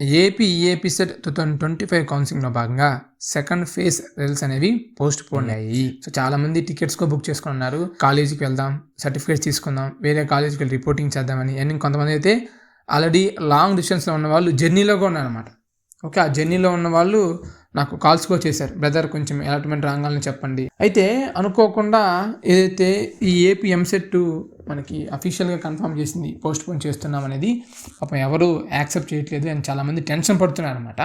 AP AP SET two thousand twenty five కౌన్సిలింగ్లో భాగంగా second phase results అనేవి postpone అయ్యాయి సో చాలా మంది టికెట్స్ బుక్ చేసుకుని ఉన్నారు. కాలేజీకి వెళ్దాం సర్టిఫికేట్స్ తీసుకుందాం వేరే కాలేజీకి వెళ్ళి రిపోర్టింగ్ చేద్దామని. అండ్ కొంతమంది అయితే ఆల్రెడీ లాంగ్ డిస్టెన్స్లో ఉన్న వాళ్ళు జర్నీలో కూడా ఉన్నారన్నమాట. ఓకే ఆ జర్నీలో ఉన్న వాళ్ళు నాకు కాల్స్ కూడా చేశారు. బ్రదర్ కొంచెం అలాట్మెంట్ రాగాలని చెప్పండి. అయితే అనుకోకుండా ఏదైతే ఈ ఏపీ ఎంసెట్ మనకి అఫీషియల్గా కన్ఫర్మ్ చేసింది పోస్ట్ పోన్ చేస్తున్నాం అనేది పాపం ఎవరు యాక్సెప్ట్ చేయట్లేదు అని చాలామంది టెన్షన్ పడుతున్నారు అనమాట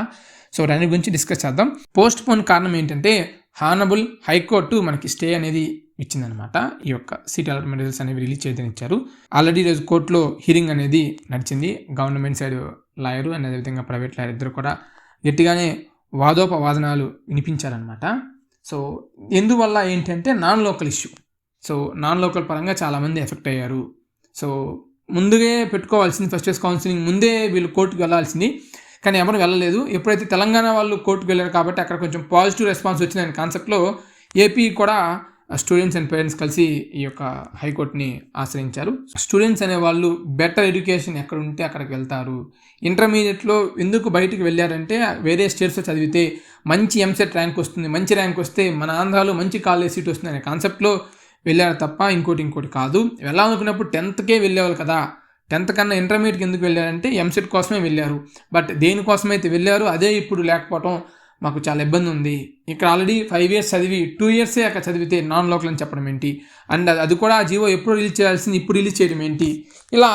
సో దాని గురించి డిస్కస్ చేద్దాం. పోస్ట్ పోన్ కారణం ఏంటంటే హానబుల్ హైకోర్టు మనకి స్టే అనేది ఇచ్చిందనమాట ఈ యొక్క సీట్ అలాట్మెంట్ రిజల్ట్స్ అనేవి రిలీజ్ చేయదని ఇచ్చారు. ఆల్రెడీ ఈరోజు కోర్టులో హీరింగ్ అనేది నడిచింది. గవర్నమెంట్ సైడ్ లాయరు అండ్ అదేవిధంగా ప్రైవేట్ లాయర్ ఇద్దరు కూడా గట్టిగానే వాదోపవాదనాలు వినిపించారనమాట సో ఎందువల్ల ఏంటంటే non local issue. So non local పరంగా చాలామంది ఎఫెక్ట్ అయ్యారు. సో ముందుగా పెట్టుకోవాల్సింది ఫస్ట్ ఇయర్స్ కౌన్సిలింగ్ ముందే వీళ్ళు కోర్టుకు వెళ్ళాల్సింది కానీ ఎవరు వెళ్ళలేదు. ఎప్పుడైతే తెలంగాణ వాళ్ళు కోర్టుకు వెళ్ళారు కాబట్టి అక్కడ కొంచెం పాజిటివ్ రెస్పాన్స్ వచ్చిందనే కాన్సెప్ట్లో ఏపీ కూడా స్టూడెంట్స్ అండ్ పేరెంట్స్ కలిసి ఈ యొక్క హైకోర్టుని ఆశ్రయించారు. స్టూడెంట్స్ అనే వాళ్ళు బెటర్ ఎడ్యుకేషన్ ఎక్కడ ఉంటే అక్కడికి వెళ్తారు. ఇంటర్మీడియట్లో ఎందుకు బయటికి వెళ్ళారంటే వేరే స్టేట్స్లో చదివితే మంచి ఎంసెట్ ర్యాంక్ వస్తుంది మంచి ర్యాంక్ వస్తే మన ఆంధ్రాలో మంచి కాలేజ్ సీట్ వస్తుంది అనే కాన్సెప్ట్లో వెళ్ళారు తప్ప ఇంకోటి ఇంకోటి కాదు. వెళ్ళాలనుకున్నప్పుడు టెన్త్కే వెళ్ళేవాళ్ళు కదా. టెన్త్ కన్నా ఇంటర్మీడియట్కి ఎందుకు వెళ్ళారంటే ఎంసెట్ కోసమే వెళ్ళారు. బట్ దేనికోసమైతే వెళ్ళారు అదే ఇప్పుడు లేకపోవటం మాకు చాలా ఇబ్బంది ఉంది ఇక్కడ ఆల్రెడీ ఫైవ్ ఇయర్స్ చదివి టూ ఇయర్సే అక్కడ చదివితే నాన్ లోకల్ అని చెప్పడం ఏంటి? అండ్ అది కూడా ఆ జీవో ఎప్పుడు రిలీజ్ చేయాల్సింది ఇప్పుడు రిలీజ్ చేయడం ఏంటి? ఇలా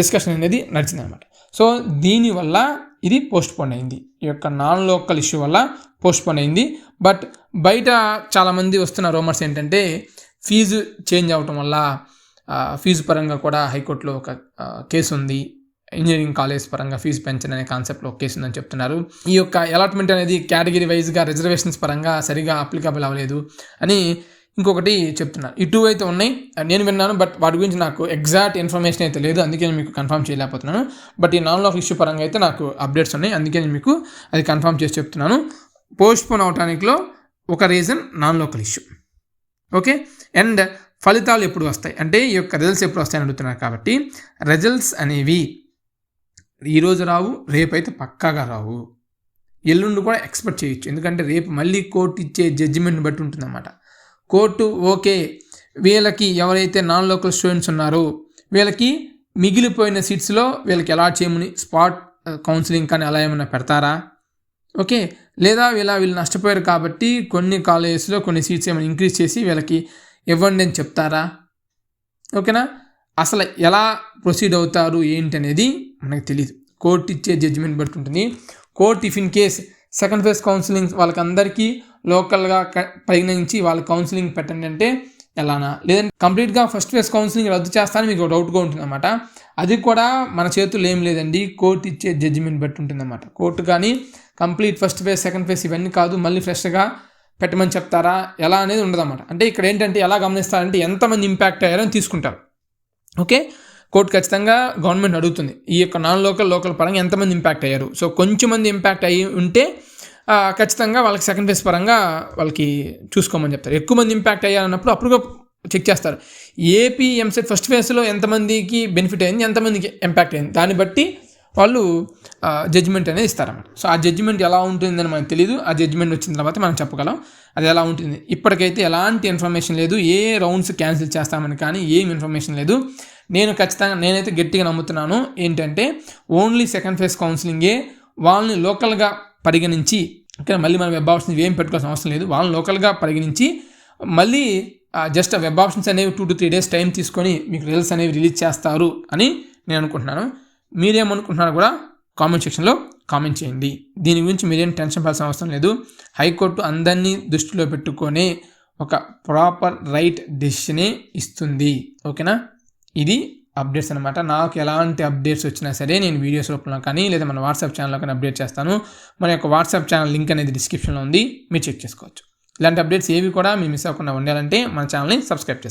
డిస్కషన్ అనేది నడిచింది అనమాట సో దీనివల్ల ఇది పోస్ట్ పోన్ అయింది. ఈ యొక్క నాన్ లోకల్ ఇష్యూ వల్ల పోస్ట్ పోన్ అయింది. బట్ బయట చాలామంది వస్తున్న రోమర్స్ ఏంటంటే ఫీజు చేంజ్ అవటం వల్ల ఫీజు పరంగా కూడా హైకోర్టులో ఒక కేసు ఉంది ఇంజనీరింగ్ కాలేజ్ పరంగా ఫీజు పెంచడం అనే కాన్సెప్ట్ ఒక ఉందని చెప్తున్నారు. ఈ యొక్క అలాట్మెంట్ అనేది కేటగిరీ వైజ్గా రిజర్వేషన్స్ పరంగా సరిగా అప్లికబుల్ అవ్వలేదు అని ఇంకొకటి చెప్తున్నారు. ఈ టూ అయితే ఉన్నాయి. నేను విన్నాను బట్ వాటి గురించి నాకు ఎగ్జాక్ట్ ఇన్ఫర్మేషన్ అయితే లేదు. అందుకే నేను మీకు కన్ఫర్మ్ చేయలేకపోతున్నాను. బట్ ఈ నాన్ లాక్ ఇష్యూ పరంగా అయితే నాకు అప్డేట్స్ ఉన్నాయి. అందుకే నేను మీకు అది కన్ఫర్మ్ చేసి చెప్తున్నాను. పోస్ట్ పోన్ అవటానికిలో ఒక reason non local issue. Okay? And ఫలితాలు ఎప్పుడు వస్తాయి? అంటే ఈ యొక్క రిజల్ట్స్ ఎప్పుడు వస్తాయని అడుగుతున్నారు కాబట్టి రిజల్ట్స్ అనేవి ఈరోజు రావు రేపైతే పక్కాగా రావు. ఎల్లుండి కూడా ఎక్స్పెక్ట్ చేయొచ్చు. ఎందుకంటే రేపు మళ్ళీ కోర్టు ఇచ్చే జడ్జిమెంట్ని బట్టి ఉంటుందన్నమాట. Court okay. వీళ్ళకి ఎవరైతే నాన్ లోకల్ స్టూడెంట్స్ ఉన్నారో వీళ్ళకి మిగిలిపోయిన సీట్స్లో వీళ్ళకి ఎలా చేయమని స్పాట్ కౌన్సిలింగ్ uh, కానీ అలా ఏమైనా పెడతారా? ఓకే. లేదా వీళ్ళ వీళ్ళు నష్టపోయారు కాబట్టి కొన్ని కాలేజెస్లో కొన్ని సీట్స్ ఏమైనా ఇంక్రీజ్ చేసి వీళ్ళకి ఇవ్వండి అని చెప్తారా? ఓకేనా? అసలు ఎలా ప్రొసీడ్ అవుతారు ఏంటి అనేది మనకు తెలియదు కోర్టు ఇచ్చే జడ్జిమెంట్ బట్టి ఉంటుంది court if in case second phase counselling వాళ్ళకందరికీ లోకల్గా పరిగణించి వాళ్ళ కౌన్సిలింగ్ పెట్టండి అంటే ఎలానా? లేదంటే కంప్లీట్గా ఫస్ట్ ఫేజ్ కౌన్సిలింగ్ రద్దు చేస్తానని మీకు డౌట్గా ఉంటుంది అనమాట అది కూడా మన చేతుల్లో ఏం లేదండి. కోర్టు ఇచ్చే జడ్జిమెంట్ బట్టి ఉంటుందన్నమాట కోర్టు కానీ complete first phase second phase ఇవన్నీ కాదు. మళ్ళీ ఫ్రెష్గా పెట్టమని చెప్తారా? ఎలా అనేది ఉండదన్నమాట. అంటే ఇక్కడ ఏంటంటే ఎలా గమనిస్తారంటే ఎంతమంది ఇంపాక్ట్ అయ్యారని తీసుకుంటారు. ఓకే? కోర్టు ఖచ్చితంగా గవర్నమెంట్ అడుగుతుంది. ఈ యొక్క నాన్ లోకల్ లోకల్ పరంగా ఎంతమంది ఇంపాక్ట్ అయ్యారు. సో కొంచెం మంది ఇంపాక్ట్ అయ్యి ఉంటే ఖచ్చితంగా వాళ్ళకి సెకండ్ ఫేజ్ పరంగా వాళ్ళకి చూసుకోమని చెప్తారు. ఎక్కువ మంది ఇంపాక్ట్ అయ్యారన్నప్పుడు అప్పుడు చెక్ చేస్తారు. ఏపీ ఎంసెట్ ఫస్ట్ ఫేజ్లో ఎంతమందికి బెనిఫిట్ అయింది ఎంతమందికి ఇంపాక్ట్ అయింది? దాన్ని బట్టి వాళ్ళు జడ్జిమెంట్ అనేది ఇస్తారన్నమాట. సో ఆ జడ్జిమెంట్ ఎలా ఉంటుందని మనకు తెలియదు ఆ జడ్జిమెంట్ వచ్చిన తర్వాత మనం చెప్పగలం. అది ఎలా ఉంటుంది? ఇప్పటికైతే ఎలాంటి ఇన్ఫర్మేషన్ లేదు. ఏ రౌండ్స్ క్యాన్సిల్ చేస్తామని కానీ ఏం ఇన్ఫర్మేషన్ లేదు. నేను ఖచ్చితంగా నేనైతే గట్టిగా నమ్ముతున్నాను ఏంటంటే ఓన్లీ సెకండ్ ఫేజ్ కౌన్సిలింగే వాళ్ళని లోకల్గా పరిగణించి ఇక్కడ మళ్ళీ మనం వెబ్ ఆప్షన్స్ ఏం పెట్టుకోవాల్సిన అవసరం లేదు వాళ్ళని లోకల్గా పరిగణించి మళ్ళీ జస్ట్ వెబ్ ఆప్షన్స్ అనేవి two to three days time తీసుకొని మీకు రిజల్ట్స్ అనేవి రిలీజ్ చేస్తారు అని నేను అనుకుంటున్నాను. మీరేమనుకుంటున్నారో కూడా కామెంట్ సెక్షన్లో కామెంట్ చేయండి. దీని గురించి మీరేం టెన్షన్ పడాల్సిన అవసరం లేదు. హైకోర్టు అందరినీ దృష్టిలో పెట్టుకొని ఒక ప్రాపర్ రైట్ డెసిషనే ఇస్తుంది. ఓకేనా? ఇది అప్డేట్స్ అనమాట నాకు ఎలాంటి అప్డేట్స్ వచ్చినా సరే నేను వీడియోస్ రూపంలో కానీ లేదా మన వాట్సాప్ ఛానల్లో కానీ అప్డేట్ చేస్తాను. మన యొక్క వాట్సాప్ ఛానల్ లింక్ అనేది డిస్క్రిప్షన్లో ఉంది. మీరు చెక్ చేసుకోవచ్చు. ఇలాంటి అప్డేట్స్ ఏవి కూడా మీరు మిస్ అవ్వకుండా ఉండాలంటే మన ఛానల్ని సబ్స్క్రైబ్ చేసుకోండి.